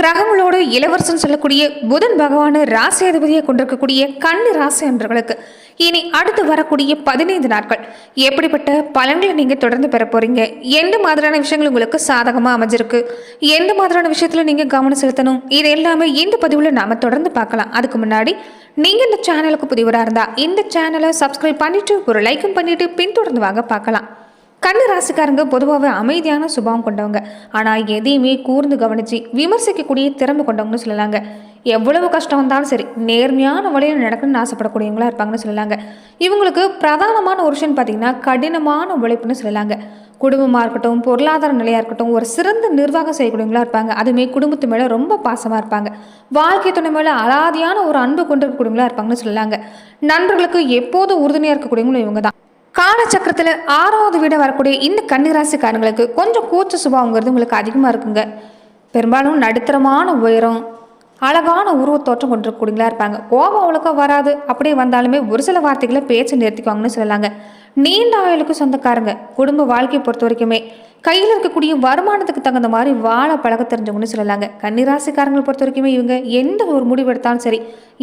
கிரகங்களோடு இளவரசன் சொல்லக்கூடிய புதன் பகவான் ராசி அதிபதியை கொண்டிருக்கக்கூடிய கண்ணு ராசி அன்றர்களுக்கு இனி அடுத்து வரக்கூடிய பதினைந்து நாட்கள். எப்படிப்பட்ட பலன்களை நீங்கள் தொடர்ந்து பெற போறீங்க? எந்த மாதிரியான விஷயங்கள் உங்களுக்கு சாதகமாக அமைஞ்சிருக்கு? எந்த மாதிரியான விஷயத்தில் நீங்கள் கவனம் செலுத்தணும்? இது எல்லாமே இந்த பதிவில் நாம் தொடர்ந்து பார்க்கலாம். அதுக்கு முன்னாடி நீங்கள் இந்த சேனலுக்கு புதிவராக இருந்தால் இந்த சேனலை சப்ஸ்கிரைப் பண்ணிட்டு ஒரு லைக்கும் பண்ணிவிட்டு பின்தொடர்ந்து வாங்க பார்க்கலாம். கண்ணு ராசிக்காரங்க பொதுவாகவே அமைதியான சுபாவம் கொண்டவங்க. ஆனால் எதையுமே கூர்ந்து கவனித்து விமர்சிக்கக்கூடிய திறமை கொண்டவங்கன்னு சொல்லலாங்க. எவ்வளவு கஷ்டம் வந்தாலும் சரி நேர்மையான வழியில் நடக்கணும்னு ஆசைப்படக்கூடியவங்களா இருப்பாங்கன்னு சொல்லலாங்க. இவங்களுக்கு பிரதானமான ஒரு விஷயம் பார்த்தீங்கன்னா கடினமான உழைப்புன்னு சொல்லலாங்க. குடும்பமாக இருக்கட்டும் பொருளாதார நிலையாக இருக்கட்டும் ஒரு சிறந்த நிர்வாகம் செய்யக்கூடியவங்களா இருப்பாங்க. அதுமே குடும்பத்து மேலே ரொம்ப பாசமாக இருப்பாங்க. வாழ்க்கை துணை மேலே அலாதியான ஒரு அன்பு கொண்டு இருக்கக்கூடியவங்களா இருப்பாங்கன்னு சொல்லலாங்க. நண்பர்களுக்கு எப்போதும் உறுதுணையாக இருக்கக்கூடியவங்களும் இவங்க தான் காலச்சக்கரத்தில் ஆறாவது வீட வரக்கூடிய இந்த கன்னிராசிக்காரங்களுக்கு கொஞ்சம் கூச்ச சுபாவங்கிறது உங்களுக்கு அதிகமாக இருக்குங்க. பெரும்பாலும் நடுத்தரமான உயரம் அழகான உருவத்தோற்றம் கொண்டிருக்கூடியங்களா இருப்பாங்க. கோபம் அவ்வளோக்கா வராது. அப்படியே வந்தாலுமே ஒரு சில வார்த்தைகளை பேச்சு நிறுத்திக்குவாங்கன்னு சொல்லலாங்க. நீண்ட ஆயுளுக்கு சொந்தக்காரங்க. குடும்ப வாழ்க்கையை பொறுத்த வரைக்குமே கையில் இருக்கக்கூடிய வருமானத்துக்கு தகுந்த மாதிரி வாழ பழக தெரிஞ்சவங்கன்னு சொல்லலாங்க. கன்னிராசிக்காரங்களை பொறுத்த வரைக்குமே இவங்க எந்த ஒரு முடிவு எடுத்தாலும் சரி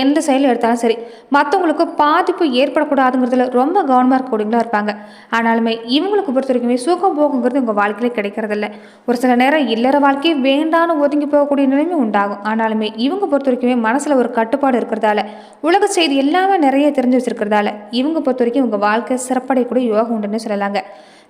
எந்த செயல் எடுத்தாலும் சரி மற்றவங்களுக்கு பாதிப்பு ஏற்படக்கூடாதுங்கிறதுல ரொம்ப கவனமாக இருக்கக்கூடியவங்களா இருப்பாங்க. ஆனாலுமே இவங்களுக்கு பொறுத்த வரைக்குமே சுகம் போகுங்கிறது உங்கள் வாழ்க்கையில கிடைக்கிறதில்ல. ஒரு சில நேரம் இல்லற வாழ்க்கையே வேண்டான்னு ஒதுங்கி போகக்கூடிய நிலைமை உண்டாகும். ஆனாலுமே இவங்க பொறுத்த வரைக்குமே மனசில் ஒரு கட்டுப்பாடு இருக்கிறதால உலக செய்தி எல்லாமே நிறைய தெரிஞ்சு வச்சிருக்கிறதால இவங்க பொறுத்த வரைக்கும் உங்கள் வாழ்க்கை சிறப்படையக்கூடிய யோகம் உண்டுன்னு சொல்லலாங்க.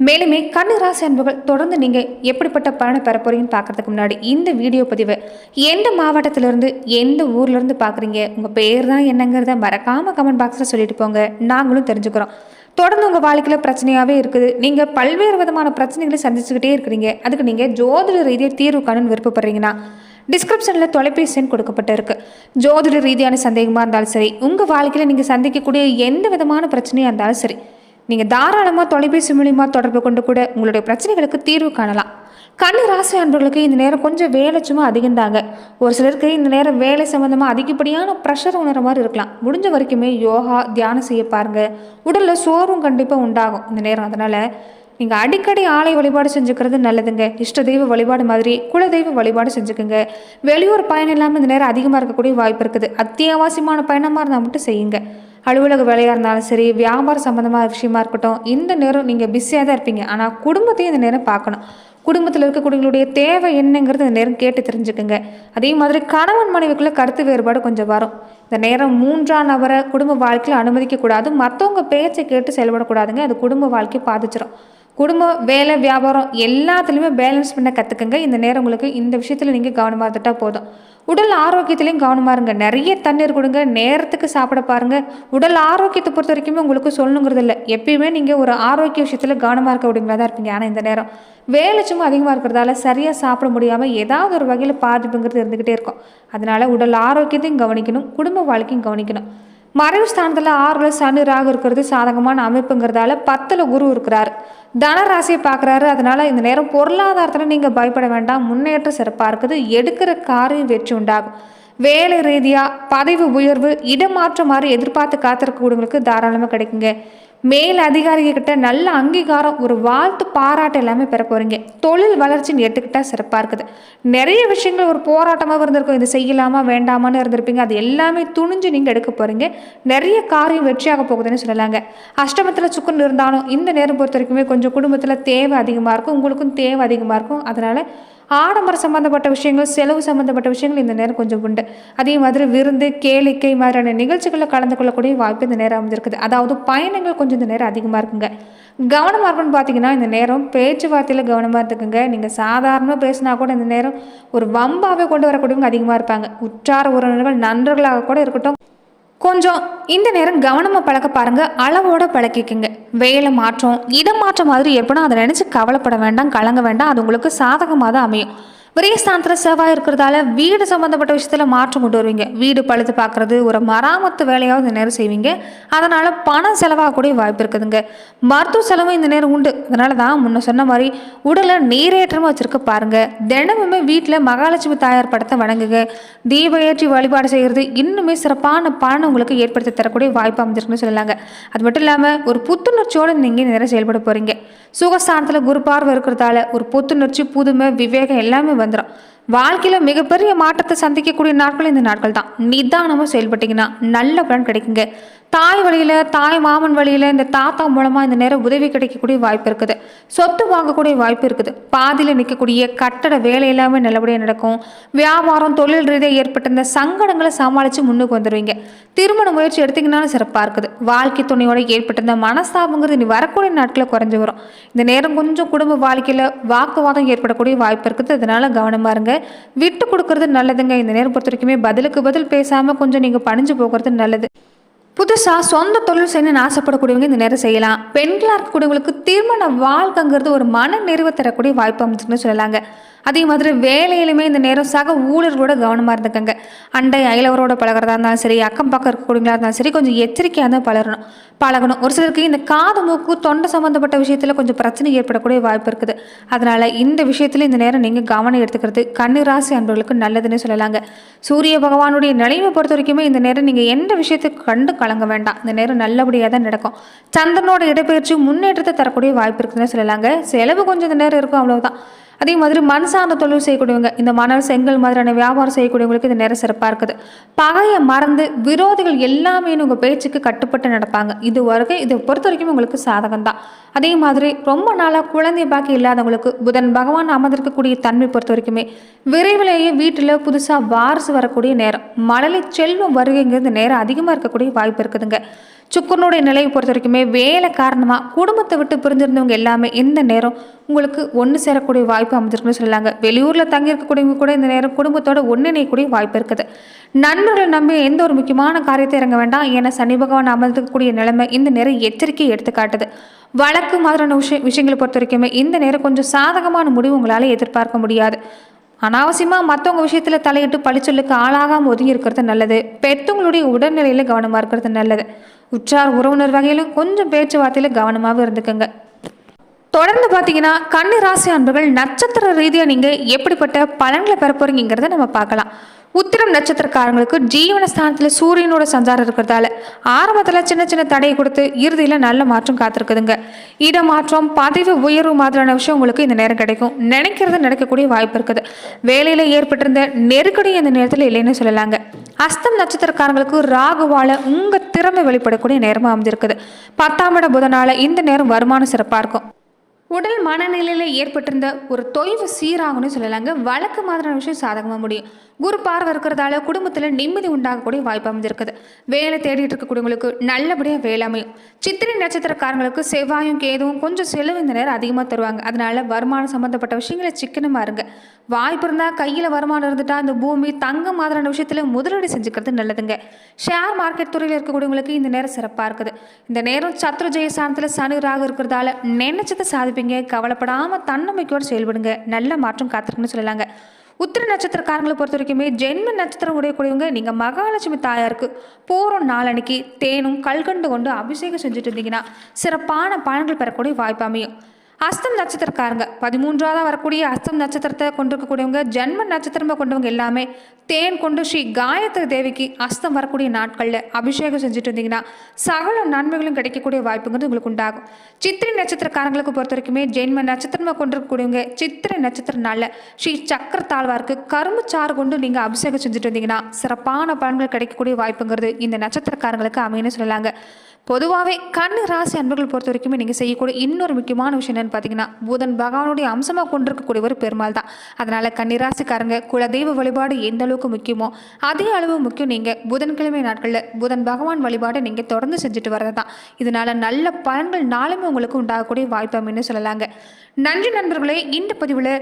மேலுமே கண்ணு ராசி அன்புகள் தொடர்ந்து நீங்கள் எப்படிப்பட்ட பலனை பெற போறீங்கன்னு பார்க்குறதுக்கு முன்னாடி இந்த வீடியோ பதிவை எந்த மாவட்டத்திலேருந்து எந்த ஊர்லேருந்து பார்க்குறீங்க? உங்கள் பேர் தான் என்னங்கிறத மறக்காமல் கமெண்ட் பாக்ஸில் சொல்லிட்டு போங்க. நாங்களும் தெரிஞ்சுக்கிறோம். தொடர்ந்து உங்கள் வாழ்க்கையில் பிரச்சனையாகவே இருக்குது. நீங்கள் பல்வேறு விதமான பிரச்சனைகளை சந்திச்சுக்கிட்டே இருக்கிறீங்க. அதுக்கு நீங்கள் ஜோதிட ரீதியாக தீர்வு காணுன்னு விருப்பப்படுறீங்கன்னா டிஸ்கிரிப்ஷனில் தொலைபேசி எண் கொடுக்கப்பட்டிருக்கு ஜோதிட ரீதியான சந்தேகமாக இருந்தாலும் சரி உங்கள் வாழ்க்கையில் நீங்கள் சந்திக்கக்கூடிய எந்த விதமான பிரச்சனையாக இருந்தாலும் சரி நீங்கள் தாராளமாக தொலைபேசி மூலிமா தொடர்பு கொண்டு கூட உங்களுடைய பிரச்சனைகளுக்கு தீர்வு காணலாம். கண்ணு ராசி அன்பர்களுக்கு இந்த நேரம் கொஞ்சம் வேலை சும்மா அதிகம்தாங்க. ஒரு சிலருக்கு இந்த நேரம் வேலை சம்மந்தமாக அதிகப்படியான ப்ரெஷர் உணர மாதிரி இருக்கலாம். முடிஞ்ச வரைக்குமே யோகா தியானம் செய்ய பாருங்க. உடலில் சோர்வும் கண்டிப்பாக உண்டாகும் இந்த நேரம். அதனால் நீங்கள் அடிக்கடி ஆலை வழிபாடு செஞ்சுக்கிறது நல்லதுங்க. இஷ்ட தெய்வ வழிபாடு மாதிரி குலதெய்வ வழிபாடு செஞ்சுக்கோங்க. வெளியூர் பயணம் இல்லாமல் இந்த நேரம் அதிகமாக இருக்கக்கூடிய வாய்ப்பு இருக்குது. அத்தியாவசியமான பயணமாக இருந்தால் மட்டும் செய்யுங்க. அலுவலக வேலையாக இருந்தாலும் சரி வியாபாரம் சம்மந்தமான விஷயமா இருக்கட்டும் இந்த நேரம் நீங்கள் பிஸியாக தான் இருப்பீங்க. ஆனால் குடும்பத்தையும் இந்த நேரம் பார்க்கணும். குடும்பத்தில் இருக்கக்கூடியவங்களுடைய தேவை என்னங்கிறது இந்த நேரம் கேட்டு தெரிஞ்சுக்குங்க. அதே மாதிரி கணவன் மனைவிக்குள்ளே கருத்து வேறுபாடு கொஞ்சம் வரும். இந்த நேரம் மூன்றாம் நபரை குடும்ப வாழ்க்கையில் அனுமதிக்கக்கூடாது. மற்றவங்க பேச்சை கேட்டு செயல்படக்கூடாதுங்க. அது குடும்ப வாழ்க்கையை பாதிச்சிடும் குடும்பம் வேலை வியாபாரம் எல்லாத்துலேயுமே பேலன்ஸ் பண்ண கற்றுக்குங்க இந்த நேரம் உங்களுக்கு இந்த விஷயத்தில் நீங்கள் கவனமாக இருந்துட்டால் போதும். உடல் ஆரோக்கியத்துலேயும் கவனமாக இருங்க. நிறைய தண்ணீர் கொடுங்க. நேரத்துக்கு சாப்பிட பாருங்கள் உடல் ஆரோக்கியத்தை பொறுத்த வரைக்குமே உங்களுக்கு சொல்லணுங்கிறது இல்லை. எப்பயுமே நீங்கள் ஒரு ஆரோக்கிய விஷயத்தில் கவனமாக இருக்க அப்படிங்களா தான் இருப்பீங்க. ஆனால் இந்த நேரம் வேலை சும்மா அதிகமாக இருக்கிறதால சரியாக சாப்பிட முடியாமல் ஏதாவது ஒரு வகையில் பாதிப்புங்கிறது இருந்துக்கிட்டே இருக்கும். அதனால் உடல் ஆரோக்கியத்தையும் கவனிக்கணும். குடும்ப வாழ்க்கையும் கவனிக்கணும். மறைவு ஸ்தானத்தில் ஆறுல சனி ராகு இருக்கிறது சாதகமான அமைப்புங்கிறதால பத்தில் குரு இருக்கிறார். தனராசியை பார்க்குறாரு. அதனால் இந்த நேரம் பொருளாதாரத்தில் நீங்கள் பயப்பட வேண்டாம். முன்னேற்றம் சிறப்பாக இருக்குது. எடுக்கிற காரியம் வெற்றி உண்டாகும். வேலை ரீதியாக பதவி உயர்வு இடமாற்றம் மாதிரி எதிர்பார்த்து காத்திருக்கக்கூடியவங்களுக்கு தாராளமாக கிடைக்குங்க. மேல் அதிகாரிகிட்ட நல்ல அங்கீகாரம் ஒரு வாழ்த்து பாராட்டு எல்லாமே பெற போகிறீங்க தொழில் வளர்ச்சின்னு எடுத்துக்கிட்டால் சிறப்பாக இருக்குது. நிறைய விஷயங்கள் ஒரு போராட்டமாக இருந்திருக்கும். இது செய்யலாமா வேண்டாமான்னு இருந்திருப்பீங்க. அது எல்லாமே துணிஞ்சு நீங்கள் எடுக்க போகிறீங்க நிறைய காரியம் வெற்றியாக போகுதுன்னு சொல்லலாங்க. அஷ்டமத்தில் சுக்குன்னு இருந்தாலும் இந்த நேரம் பொறுத்த வரைக்குமே கொஞ்சம் குடும்பத்தில் தேவை அதிகமாக இருக்கும். உங்களுக்கும் தேவை அதிகமாக இருக்கும். அதனால் ஆடம்பரம் சம்மந்தப்பட்ட விஷயங்கள் செலவு சம்மந்தப்பட்ட விஷயங்கள் இந்த நேரம் கொஞ்சம் உண்டு. அதே மாதிரி விருந்து கேளிக்கை மாதிரியான நிகழ்ச்சிகளில் கலந்து கொள்ளக்கூடிய வாய்ப்பு இந்த நேரம் அமைஞ்சிருக்குது அதாவது பயணங்கள் கொஞ்சம் இந்த நேரம் அதிகமாக இருக்குங்க. கவனமாக இருக்குன்னு பார்த்தீங்கன்னா இந்த நேரம் பேச்சுவார்த்தையில் கவனமாக இருந்துக்குங்க. நீங்கள் சாதாரணமாக பேசினா கூட இந்த நேரம் ஒரு வம்பாகவே கொண்டு வரக்கூடியவங்க அதிகமாக இருப்பாங்க. உற்றார உறவினர்கள் நண்பர்களாக கூட இருக்கட்டும் கொஞ்சம் இந்த நேரம் கவனமாக பழக்க பாருங்க அளவோட பழக்கிக்குங்க வேலை மாற்றம் இடம் மாற்றம் மாதிரி எப்படின்னா அதை நினச்சி கவலைப்பட வேண்டாம் கலங்க வேண்டாம் அது உங்களுக்கு சாதகமாக தான் அமையும். விரயஸ்தானத்தில் செவ்வாய் இருக்கிறதால வீடு சம்மந்தப்பட்ட விஷயத்தில் மாற்றம் கொண்டு வருவீங்க. வீடு பழுது பார்க்குறது ஒரு மராமத்து வேலையாவது இந்த நேரம் செய்வீங்க. அதனால் பணம் செலவாகக்கூடிய வாய்ப்பு இருக்குதுங்க. மருத்துவ செலவும் இந்த நேரம் உண்டு. அதனால தான் முன்ன சொன்ன மாதிரி உடலை நீரேற்றமாக வச்சுருக்க பாருங்கள் தினமுமே வீட்டில் மகாலட்சுமி தாயார் படத்தை வணங்குங்க. தீப ஏற்றி வழிபாடு செய்கிறது இன்னுமே சிறப்பான பலனை உங்களுக்கு ஏற்படுத்தி தரக்கூடிய வாய்ப்பு அமைஞ்சிருக்குன்னு சொல்லலாங்க. அது மட்டும் இல்லாமல் ஒரு புத்துணர்ச்சியோடு நீங்கள் நேரம் செயல்பட போகிறீங்க சுகஸ்தானத்தில் குரு பார்வை இருக்கிறதால ஒரு புத்துணர்ச்சி புதுமை விவேகம் எல்லாமே സ്വാതന്ത്ര്യം வாழ்க்கையில் மிகப்பெரிய மாற்றத்தை சந்திக்கக்கூடிய நாட்கள் இந்த நாட்கள் தான். நிதானமாக செயல்பட்டீங்கன்னா நல்ல பலன் கிடைக்குங்க. தாய் வழியில் தாய் மாமன் வழியில் இந்த தாத்தா மூலமாக இந்த நேரம் உதவி கிடைக்கக்கூடிய வாய்ப்பு இருக்குது. சொத்து வாங்கக்கூடிய வாய்ப்பு இருக்குது. பாதியில் நிற்கக்கூடிய கட்டட வேலை எல்லாமே நல்லபடியாக நடக்கும். வியாபாரம் தொழில் ரீதியாக ஏற்பட்ட இந்த சங்கடங்களை சமாளித்து முன்னுக்கு வந்துடுவீங்க திருமண முயற்சி எடுத்திங்கனாலும் சிறப்பாக இருக்குது. வாழ்க்கை துணையோட ஏற்பட்ட இந்த மனஸ்தாபங்கிறது இனி வரக்கூடிய நாட்களில் குறைஞ்சி வரும். இந்த நேரம் கொஞ்சம் குடும்ப வாழ்க்கையில் வாக்குவாதம் ஏற்படக்கூடிய வாய்ப்பு இருக்குது. அதனால் கவனமாக இருங்க. விட்டு கொடுக்கறது நல்லதுங்க. இந்த நேரம் பொறுத்த வரைக்குமே பதிலுக்கு பதில் பேசாமல் கொஞ்சம் நீங்கள் பணிஞ்சு போகிறது நல்லது. புதுசாக சொந்த தொழில் செய்யணும்னு ஆசைப்படக்கூடியவங்க இந்த நேரம் செய்யலாம். பெண்களாக இருக்கக்கூடியவங்களுக்கு திருமண வாழ்க்கைங்கிறது ஒரு மன நிறைவு தரக்கூடிய வாய்ப்பு அமைச்சுன்னு சொல்லலாங்க. அதே மாதிரி வேலையிலுமே இந்த நேரம் சக ஊழர்களோட கவனமாக இருந்துக்கங்க. அண்டை அயலவரோட பழகிறதா இருந்தாலும் சரி அக்கம் பக்கம் இருக்கக்கூடியவங்களா இருந்தாலும் சரி கொஞ்சம் எச்சரிக்கையாக தான் பழகணும். பழகணும். ஒரு சிலருக்கு இந்த காது மூக்கு தொண்டை சம்மந்தப்பட்ட விஷயத்தில் கொஞ்சம் பிரச்சனை ஏற்படக்கூடிய வாய்ப்பு இருக்குது. அதனால் இந்த விஷயத்தில் இந்த நேரம் நீங்கள் கவனம் எடுத்துக்கிறது கன்னிராசி அன்பர்களுக்கு நல்லதுன்னு சொல்லலாங்க. சூரிய பகவானுடைய நிலைமை பொறுத்த வரைக்குமே இந்த நேரம் நீங்கள் எந்த விஷயத்துக்கு கண்டு கலங்க வேண்டாம். இந்த நேரம் நல்லபடியாக தான் நடக்கும். சந்திரனோட இடப்பெயர்ச்சி முன்னேற்றத்தை தரக்கூடிய வாய்ப்பு இருக்குதுன்னு சொல்லலாங்க. செலவு கொஞ்சம் இந்த நேரம் இருக்கும் அவ்வளோதான் அதே மாதிரி மண் சார்ந்த தொழில் செய்யக்கூடியவங்க இந்த மணல் செங்கல் மாதிரியான வியாபாரம் செய்யக்கூடியவங்களுக்கு இது நேரம் சிறப்பாக இருக்குது. பகையை மறந்து விரோதிகள் எல்லாமே உங்கள் பேச்சுக்கு கட்டுப்பட்டு நடப்பாங்க. இது வரைக்கும் இதை பொறுத்த வரைக்கும் உங்களுக்கு சாதகம் தான். அதே மாதிரி ரொம்ப நாளாக குழந்தை பாக்கி இல்லாதவங்களுக்கு புதன் பகவான் அமர்ந்திருக்கக்கூடிய தன்மை பொறுத்த வரைக்குமே விரைவிலேயே வீட்டில் புதுசாக வாரிசு வரக்கூடிய நேரம். மழலை செல்வம் வருகைங்கிறது நேரம் அதிகமாக இருக்கக்கூடிய வாய்ப்பு இருக்குதுங்க. சுக்கரனுடைய நிலையை பொறுத்த வரைக்குமே வேலை காரணமாக குடும்பத்தை விட்டு பிரிஞ்சிருந்தவங்க எல்லாமே இந்த நேரம் உங்களுக்கு ஒன்று சேரக்கூடிய வாய்ப்பு அமைஞ்சிருக்குன்னு சொல்லலாங்க. வெளியூரில் தங்கியிருக்கக்கூடியவங்க கூட இந்த நேரம் குடும்பத்தோட ஒன்றிணையக்கூடிய வாய்ப்பு இருக்குது. நண்பர்களை நம்பி எந்த ஒரு முக்கியமான காரியத்தை இறங்க வேண்டாம். ஏன்னா சனி பகவான் அமர்ந்திருக்கக்கூடிய நிலைமை இந்த நேரம் எச்சரிக்கை எடுத்துக்காட்டுது வழக்கு மாதிரியான விஷய விஷயங்களை பொறுத்த வரைக்குமே இந்த நேரம் கொஞ்சம் சாதகமான முடிவு உங்களால் எதிர்பார்க்க முடியாது. அனாவசியமாக மற்றவங்க விஷயத்தில் தலையிட்டு பழிச்சொல்லுக்கு ஆளாகாமல் ஒதுங்கி இருக்கிறது நல்லது. பெற்றவங்களுடைய உடல்நிலையில் கவனமாக இருக்கிறது நல்லது. உற்றார் உறவினர் வகையிலும் கொஞ்சம் பேச்சுவார்த்தையில் கவனமாகவும் இருந்துக்கங்க. தொடர்ந்து பார்த்தீங்கன்னா கன்னி ராசி அன்பர்கள் நட்சத்திர ரீதியாக நீங்கள் எப்படிப்பட்ட பலன்களை பெற போறீங்கிறத நம்ம பார்க்கலாம். உத்திரம் நட்சத்திரக்காரங்களுக்கு ஜீவனஸ்தானத்தில் சூரியனோட சஞ்சாரம் இருக்கிறதால ஆரம்பத்தில் சின்ன சின்ன தடையை கொடுத்து இறுதியில் நல்ல மாற்றம் காத்திருக்குதுங்க. இடமாற்றம் பதவி உயர்வு மாதிரியான விஷயம் உங்களுக்கு இந்த நேரம் கிடைக்கும். நினைக்கிறது நடக்கக்கூடிய வாய்ப்பு இருக்குது. வேலையில் ஏற்பட்டிருந்த நெருக்கடி இந்த நேரத்தில் இல்லைன்னு சொல்லலாங்க. அஸ்தம் நட்சத்திரக்காரங்களுக்கு ராகுவால உங்கள் திறமை வெளிப்படக்கூடிய நேரமாக அமைஞ்சிருக்குது. பத்தாம் இட புதனால இந்த நேரம் வருமானம் சிறப்பாக இருக்கும். உடல் மனநிலையில் ஏற்பட்டிருந்த ஒரு தொய்வு சீராகும்னு சொல்லலாங்க. வழக்கு மாதிரியான விஷயம் சாதகமாக முடியும். குரு பார்வை இருக்கிறதால குடும்பத்தில் நிம்மதி உண்டாகக்கூடிய வாய்ப்பு அமைஞ்சிருக்குது. வேலை தேடிட்டு இருக்கக்கூடியவங்களுக்கு நல்லபடியாக வேலை அமையும். சித்திரை நட்சத்திரக்காரங்களுக்கு செவ்வாயும் கேதுவும் கொஞ்சம் செலவு இந்த நேரம் அதிகமாக தருவாங்க. அதனால வருமானம் சம்மந்தப்பட்ட விஷயங்களை சிக்கனமாக இருங்க. வாய்ப்பு இருந்தால் கையில் வருமானம் இருந்துட்டா அந்த பூமி தங்கம் மாதிரியான விஷயத்தில் முதலீடு செஞ்சுக்கிறது நல்லதுங்க. ஷேர் மார்க்கெட் துறையில் இருக்கக்கூடியவங்களுக்கு இந்த நேரம் சிறப்பாக இருக்குது. இந்த நேரம் சத்ருஜய சாணத்தில் சனு ராகு இருக்கிறதால நினைச்சதை இருப்பீங்க கவலைப்படாமல் தன்னம்பிக்கையோடு செயல்படுங்க. நல்ல மாற்றம் காத்திருக்குன்னு சொல்லலாங்க. உத்திர நட்சத்திரக்காரங்களை பொறுத்த வரைக்குமே ஜென்ம நட்சத்திரம் உடையக்கூடியவங்க நீங்கள் மகாலட்சுமி தாயாருக்கு போகிறோம் நாளன்னைக்கு தேனும் கல்கண்டு கொண்டு அபிஷேகம் செஞ்சுட்டு இருந்தீங்கன்னா சிறப்பான பலன்கள் பெறக்கூடிய வாய்ப்பு அமையும். அஸ்தம் நட்சத்திரக்காரங்க. பதிமூன்றாவதாக வரக்கூடிய அஸ்தம் நட்சத்திரத்தை கொண்டிருக்கக்கூடியவங்க ஜென்ம நட்சத்திரமாக கொண்டவங்க எல்லாமே தேன் கொண்டு ஸ்ரீ காயத்ரி தேவிக்கு அஸ்தம் வரக்கூடிய நாட்களில் அபிஷேகம் செஞ்சுட்டு இருந்தீங்கன்னா சகல நன்மைகளும் கிடைக்கக்கூடிய வாய்ப்புங்கிறது உங்களுக்கு உண்டாகும். சித்திரை நட்சத்திரக்காரங்களுக்கு பொறுத்த வரைக்குமே ஜென்ம நட்சத்திரமாக கொண்டிருக்கக்கூடியவங்க சித்திரை நட்சத்திரனால ஸ்ரீ சக்கர தாழ்வாருக்கு கரும்பு சாறு கொண்டு நீங்கள் அபிஷேகம் செஞ்சுட்டு இருந்தீங்கன்னா சிறப்பான பலன்கள் கிடைக்கக்கூடிய வாய்ப்புங்கிறது இந்த நட்சத்திரக்காரங்களுக்கு அமையன்னு சொல்லலாங்க. பொதுவாகவே கண்ணு ராசி அன்பர்கள் பொறுத்த வரைக்குமே நீங்கள் செய்யக்கூடிய இன்னொரு முக்கியமான விஷயம் என்னென்னு பார்த்தீங்கன்னா புதன் பகவானுடைய அம்சமாக கொண்டிருக்கக்கூடிய ஒரு பெருமாள் தான். அதனால் கன்னிராசிக்காரங்க குலதெய்வ வழிபாடு எந்த அளவுக்கு முக்கியமோ அதே அளவு முக்கியம் நீங்கள் புதன்கிழமை நாட்களில் புதன் பகவான் வழிபாடை நீங்கள் தொடர்ந்து செஞ்சுட்டு வரது தான் இதனால் நல்ல பலன்கள் நாளுமே உங்களுக்கு உண்டாகக்கூடிய வாய்ப்பு அப்படின்னு சொல்லலாங்க. நன்றி நண்பர்களே இந்த பதிவில்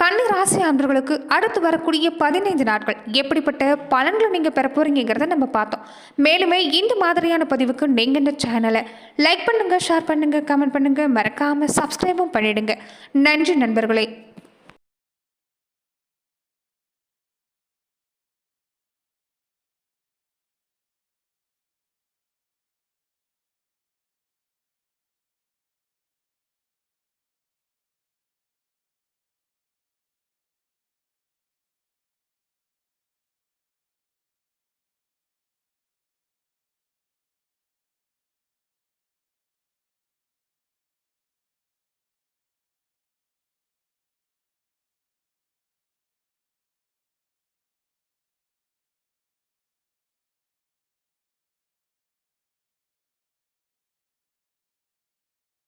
கண்ணு ராசி அன்பர்களுக்கு அடுத்து வரக்கூடிய பதினைந்து நாட்கள் எப்படிப்பட்ட பலன்களை நீங்கள் பெற போகிறீங்கிறத நம்ம பார்த்தோம். மேலுமே இந்த மாதிரியான பதிவுக்கு நீங்கள் இந்த சேனலை லைக் பண்ணுங்கள் ஷேர் பண்ணுங்கள் கமெண்ட் பண்ணுங்கள் மறக்காமல் சப்ஸ்கிரைபும் பண்ணிடுங்க. நன்றி நண்பர்களே.